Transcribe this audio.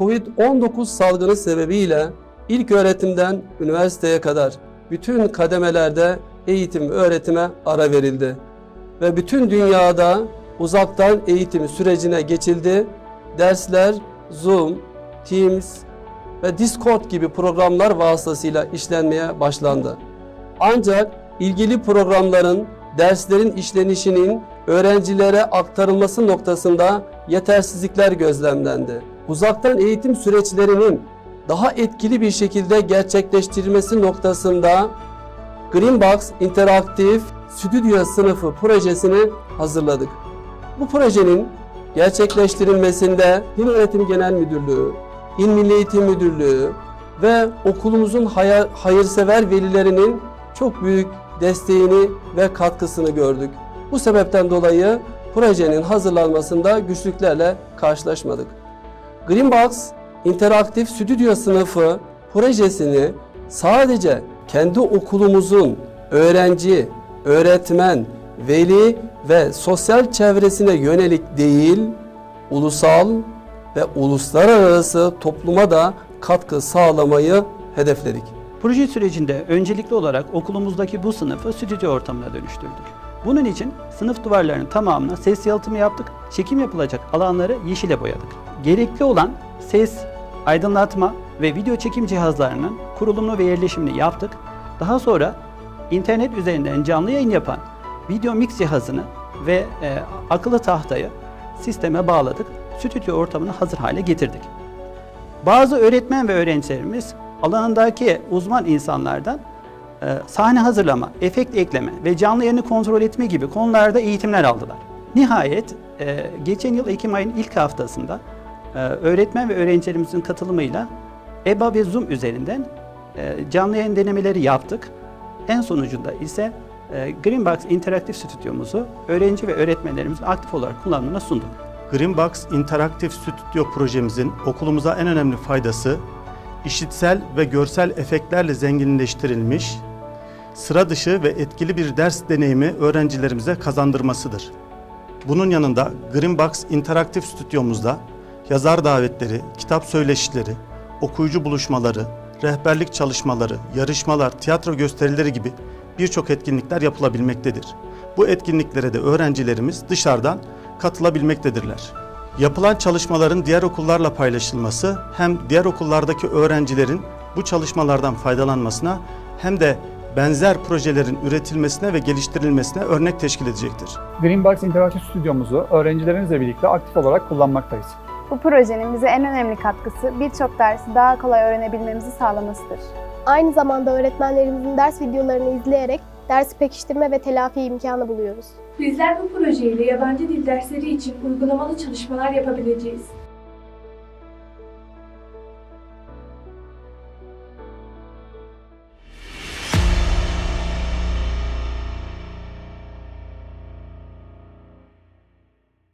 Covid-19 salgını sebebiyle ilk öğretimden üniversiteye kadar bütün kademelerde eğitim öğretime ara verildi ve bütün dünyada uzaktan eğitim sürecine geçildi. Dersler Zoom, Teams ve Discord gibi programlar vasıtasıyla işlenmeye başlandı. Ancak ilgili programların derslerin işlenişinin öğrencilere aktarılması noktasında yetersizlikler gözlemlendi. Uzaktan eğitim süreçlerinin daha etkili bir şekilde gerçekleştirilmesi noktasında Greenbox interaktif stüdyo sınıfı projesini hazırladık. Bu projenin gerçekleştirilmesinde Din Öğretim Genel Müdürlüğü, İl Milli Eğitim Müdürlüğü ve okulumuzun hayır, hayırsever velilerinin çok büyük desteğini ve katkısını gördük. Bu sebepten dolayı projenin hazırlanmasında güçlüklerle karşılaşmadık. Greenbox interaktif stüdyo sınıfı projesini sadece kendi okulumuzun öğrenci, öğretmen, veli ve sosyal çevresine yönelik değil, ulusal ve uluslararası topluma da katkı sağlamayı hedefledik. Proje sürecinde öncelikli olarak okulumuzdaki bu sınıfı stüdyo ortamına dönüştürdük. Bunun için sınıf duvarlarının tamamına ses yalıtımı yaptık, çekim yapılacak alanları yeşile boyadık. Gerekli olan ses, aydınlatma ve video çekim cihazlarının kurulumunu ve yerleşimini yaptık. Daha sonra internet üzerinden canlı yayın yapan video mix cihazını ve e, akıllı tahtayı sisteme bağladık. Stüdyo ortamını hazır hale getirdik. Bazı öğretmen ve öğrencilerimiz alanındaki uzman insanlardan e, sahne hazırlama, efekt ekleme ve canlı yayını kontrol etme gibi konularda eğitimler aldılar. Nihayet e, geçen yıl Ekim ayının ilk haftasında öğretmen ve öğrencilerimizin katılımıyla EBA ve Zoom üzerinden e, canlı yayın denemeleri yaptık. En sonucunda ise e, Greenbox interaktif stüdyomuzu öğrenci ve öğretmenlerimizin aktif olarak kullanımına sunduk. Greenbox interaktif stüdyo projemizin okulumuza en önemli faydası işitsel ve görsel efektlerle zenginleştirilmiş, sıra dışı ve etkili bir ders deneyimi öğrencilerimize kazandırmasıdır. Bunun yanında Greenbox interaktif stüdyomuzda yazar davetleri, kitap söyleşileri, okuyucu buluşmaları, rehberlik çalışmaları, yarışmalar, tiyatro gösterileri gibi birçok etkinlikler yapılabilmektedir. Bu etkinliklere de öğrencilerimiz dışarıdan katılabilmektedirler. Yapılan çalışmaların diğer okullarla paylaşılması hem diğer okullardaki öğrencilerin bu çalışmalardan faydalanmasına hem de benzer projelerin üretilmesine ve geliştirilmesine örnek teşkil edecektir. Greenbox interaktif stüdyomuzu öğrencilerimizle birlikte aktif olarak kullanmaktayız. Bu projenin bize en önemli katkısı birçok dersi daha kolay öğrenebilmemizi sağlamasıdır. Aynı zamanda öğretmenlerimizin ders videolarını izleyerek dersi pekiştirme ve telafi imkanı buluyoruz. Bizler bu projeyle yabancı dil dersleri için uygulamalı çalışmalar yapabileceğiz.